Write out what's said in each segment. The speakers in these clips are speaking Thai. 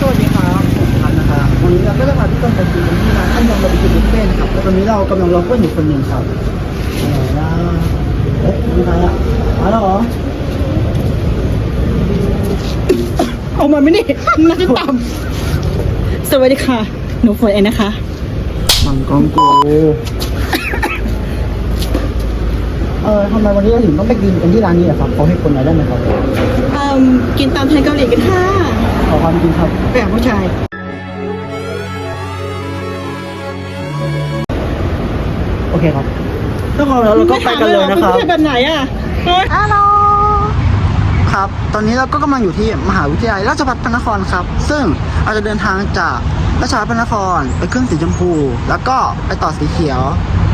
สวัสดีครับผมพันนะครับวันนี้เราก็จะพาทุกคนไปกินที่ร้ท่านยำบริจาคบุฟเฟ่นะครับแล้วตอนนี้เรากำลังรอเพื่อนอยู่คนหนึ่งครับเออนะเอ๊ะมีใครอะมาแล้วเหรอเอามาไม่นี่มึน่าจะต่ำ สวัสดีค่ะ หนูฝนเองนะคะมังกรกูเออทำไมวันนี้เราถึงต้องไปกินกันที่ร้านนี้อะครับเขาให้คนมาได้ไหมครับเอ่มกินตามไทยเกาหลีกันค่ะขอความจริงครับแบบผู้ชายโอเคครับทุกคนแล้วเราก็ไปกันเลยนะครับไม่ถามเลยหอเป็นผู้ชายแบบไหนอะเฮ้ยฮัลโหล ครับ ตอนนี้เราก็กำลังอยู่ที่มหาวิทยาลัยราชภัฏพระนครครับ ซึ่งเราจะเดินทางจากราชภัฏพระนครไปขึ้นสีชมพู แล้วก็ไปต่อสีเขียว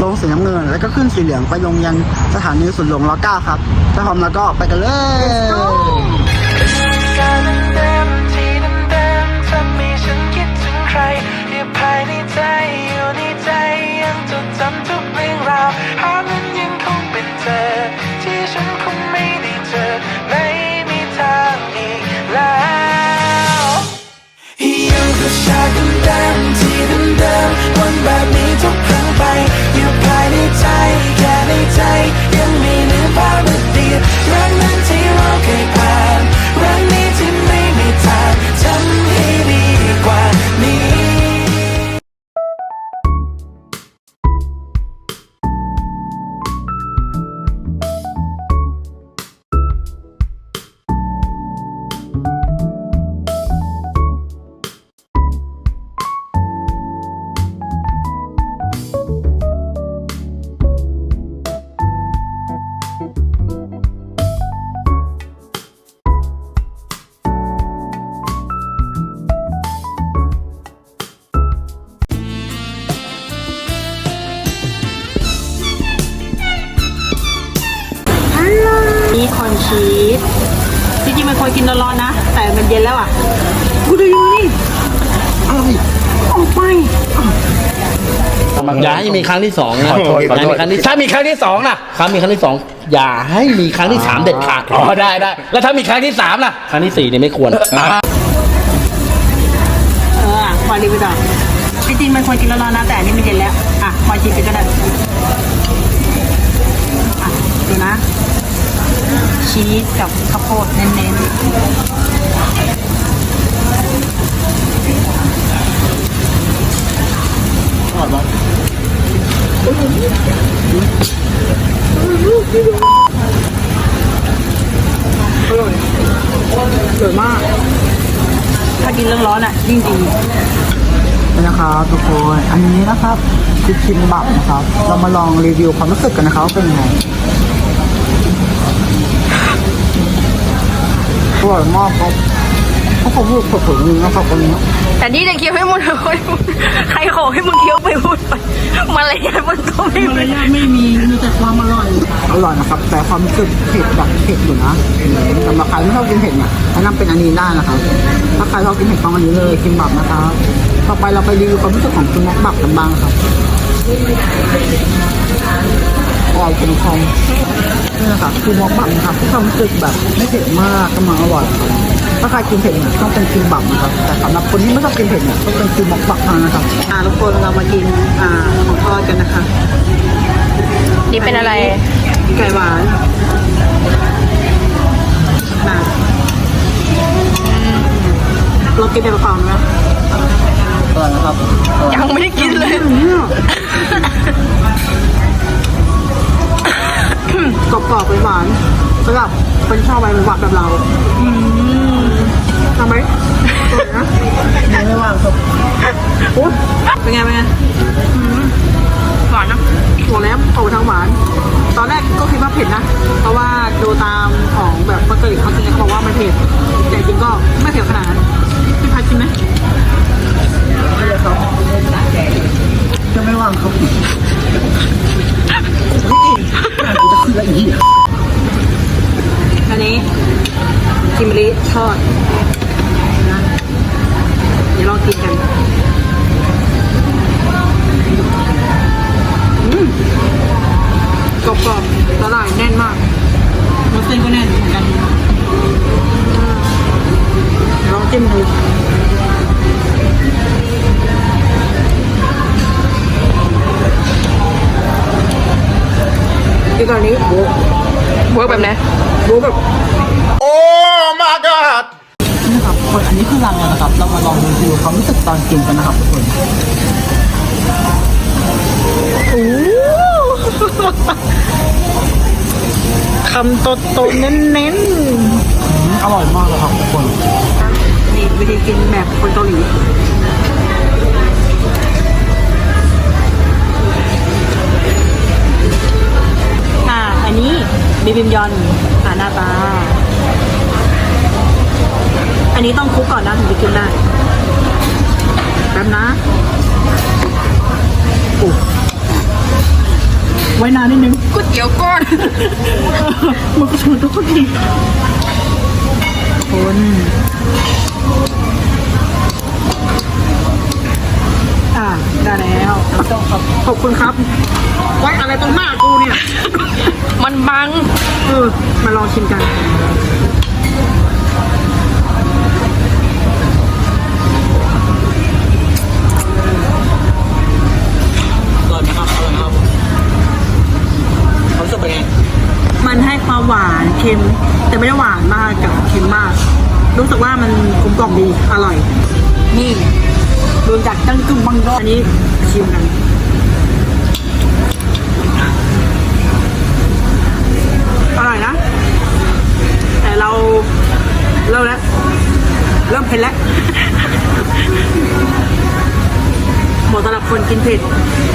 ลงสีน้ำเงิน แล้วก็ขึ้นสีเหลืองไปลงยังสถานีสุนหลวงรเก้าครับถ้าพร้อมแล้วก็ไปกันเลย มันควรกินร้อนๆนะ แต่มันเย็นแล้วอะกูดูอยู่นี่อะไรออกไป อย่าให้มีครั้งที่สองนะขอโทษขอโทษ ย่าให้มีครั้งที่ถ้ามีครั้งที่สองนะครั้งมีครั้งที่สองอย่าให้มีครั้งที่สามเด็ดขาดอ๋อได้ได้ แล้วถ้ามีครั้งที่สามล่ะ ครั้งที่สี่เนี่ยไม่ควร เออควรรีบไปก่อนจริงๆมันควรกินร้อนๆนะแต่อันนี้มันเย็นแล้ว อะควรชิมไปก็ได้อะดูนะ ชีสกับข้าวโพดเน้นๆอร่อยสวยมาก ถ้ากินเรื่องร้อนอะยิ่งดีนี่นะครับทุกคนอันนี้นะครับคือคิมบับนะครับ เรามาลองรีวิวความรู้สึกกันนะครับว่าเป็นยังไง ร่อยมากครับเขาขอพูดผลๆนึงนะครับวันนี้แต่นี่เด็กเคี้ยวให้หมดเลยใครขอให้มึงเคี้ยวไปพูดไปมารยาทมันก็ไม่มารมียาทไม่มีมีแต่ความอร่อย อร่อยนะครับ แต่ความรู้สึกเผ็ดแบบเผ็ดอยู่นะสำหรับใครที่ชอบกินเผ็ดเนี่ยแนะนำเป็นอันนี้ได้นะครับ ถ้าใครชอบกินเผ็ดต้องอันนี้เลยคิมบับนะครับ ต่อไปเราไปรีวิวความรู้สึกของคิมบับกันบ้างครับ อร่อยเป็นคอมนี่นะครับคือมอกบับนะครับที่ความรู้สึกแบบไม่เผ็ดมากกำลังอร่อยครับถ้าใครกินเผ็ดเนี่ยต้องเป็นคิมบับนะครับแต่สำหรับคนที่ไม่ชอบกินเผ็ดเนี่ยต้องเป็นคิมมอกบับเท่านั้นนะครับอ่าทุกคนเรามากินอ่าของทอดกันนะคะ นี่เป็นอะไรไก่หวานนะเรากินแต่เปล่าๆนะอร่อยนะครับอร่อยยังไม่ได้กินเลย กรอบๆหวานๆสำหรับคนชอบอะไรหวานๆแบบเราทำไหมอร่อยนะยังไม่ว่างครับโอ๊ยเป็นไงเป็นไงหวานนะบอกแล้วโตทั้งหวาน ตอนแรกก็คิดว่าเผ็ดนะ เพราะว่าดูตามของแบบปกติเขากินกันเขาบอกว่ามันเผ็ด แต่จริงก็ไม่เผ็ดขนาดนั้น ก่อนนี้โบะเวิร์กแบบไหนโบะแบบนี่นะครับคนอันนี้คือรังแล้วนะครับ เรามาลองดูดูความรู้สึกตอนกินกันนะครับทุกคนคำโตโตๆเน้นอืมอร่อยมากเลยครับทุกคนๆนี่วิธีกินแบบคนเกาหลี นนี้บิบิมยอนอ่าหน้าตา อันนี้ต้องคลุกก่อนนะถึงจะกินได้แป๊บนะโอ้ไว้นานนิดนึงก๋วยเตี๋ยวก้อนมันก็ชวนทุกคนดีคนอ่า ได้แล้วขอบคุณครับ ไว้อะไรตรงหน้ากูเนี่ย มันบัง เออ มาลองชิมกัน อร่อยไหมครับอร่อยครับความรู้สึกเป็นไงมันให้ความหวานเค็ม แต่ไม่ได้หวานมากกับเค็มมาก รู้สึกว่ามันกลมกล่อมดี อร่อย นี่ รวมจากตั้งกึ่งบังดอนอันนี้ชิมกันอร่อยนะ แต่เราเริ่มแล้ว เริ่มเผ็ดแล้วเหมาะสำหรับคนกินเผ็ด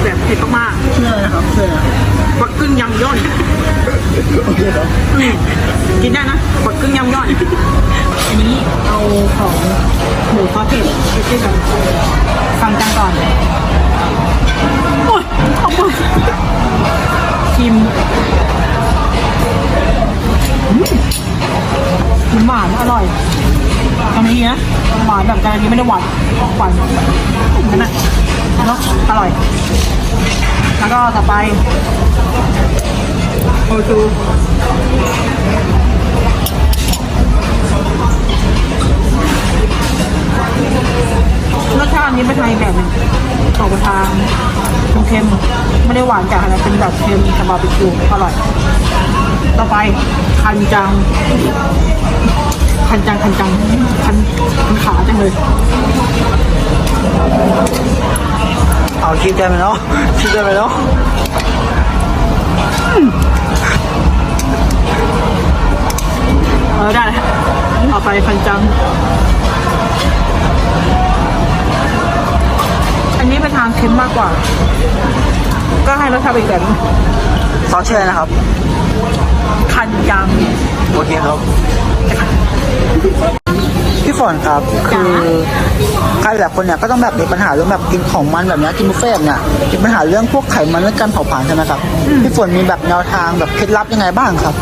แบบเผ็ดมากเชื่อเลยนะครับเชื่อๆปักกึ่งยำย่อนโอเคครับอืมกินได้นะปักกึ่งยำย่อน อันนี้เอาของหมูซอสเผ็ด ไปจิ้มกันฟังจังก่อนโอ้ยเอาไปชิมอืมมันหวานอร่อยทำนี้นะหวานแบบการนี้ไม่ได้หวานหวานนั่นน่ะเนาะอร่อย แล้วก็ต่อไปโอจู รสชาติอันนี้เป็นไทยแบบหนึงออกไปทางเค็มๆไม่ได้หวานจัดอะไรเป็นแบบเค็มกับบาร์บีคิวอร่อย ต่อไปคันจัง คันจังคันจังคันคันขาจังเลยเอาคิดได้ไหมเนาะคิดได้ไหมเนาะเออได้แล้วเอาไปพันจัง อันนี้เป็นทางเค็มมากกว่า ก็ให้รสชาติอีกแบบหนึ่งซอสเชื่อนะครับ คันจังโอเคครับ พี่ฝนครับ คือใครหลายคนเนี่ยก็ต้องแบบมีปัญหาเรื่องแบบกินของมันแบบเนี้ยกินบุฟเฟ่ต์แบบเนี่ยมีปัญหาเรื่องพวกไขมันและการเผาผลาญใช่ไหมครับ พี่ฝนมีแบบแนวทางแบบเคล็ดลับยังไงบ้างครับ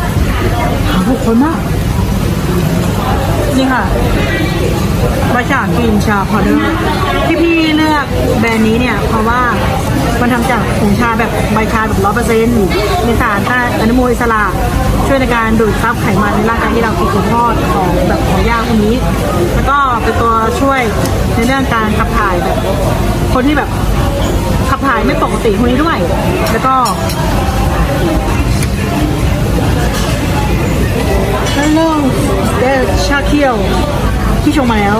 หาบุคคลมากนี่ค่ะ บาชากินชาพอเดอร์ที่พี่เลือกแบรนด์นี้เนี่ย เพราะว่ามันทำจากผงชาแบบใบชาแบบร้อยเปอร์เซ็นต์มีสารต้านอนุมูลอิสระช่วยในการดูดซับไขมันในร่างกายที่เรากินของทอดของแบบของย่างพวกนี้ แล้วก็เป็นตัวช่วยในเรื่องการขับถ่ายแบบ คนที่แบบขับถ่ายไม่ปกติพวกนี้ด้วย แล้วก็ฮัลโหลเดชาเคียว ที่ชงมาแล้ว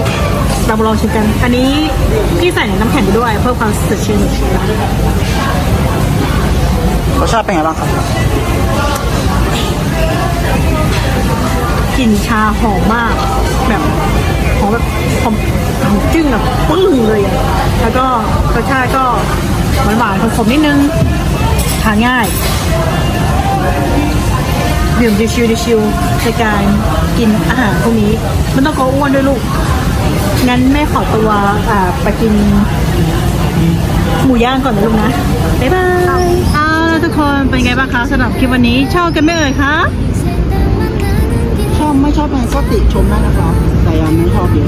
เรามาลองชิมกัน อันนี้พี่ใส่น้ำแข็งไปด้วยเพิ่มความสดชื่นรสชาติเป็นไงบ้างครับกลิ่นชาหอมมาก แบบหอมแบบหอมหอมจึ้งแบบปึ้งเลยอะแล้วก็รสชาติก็หวานหวานๆขมๆนิดนึงทานง่าย ดื่มชิวๆชิวๆในการกินอาหารพวกนี้ มันต้องกลัวอ้วนด้วยลูก งั้นแม่ขอตัวอ่าไปกิน หมูย่างก่อนนะลูกนะ บ๊ายบายเอาละทุกคนเป็นไงบ้างคะสำหรับคลิปวันนี้ชอบกันไหมเอ่ยคะชอบไม่ชอบยังไงก็ติชมได้นะครับแต่ยังไม่ชอบอยู่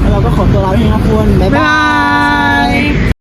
แล้วเราก็ขอตัวลาไปนะครับคุณบ๊ายบาย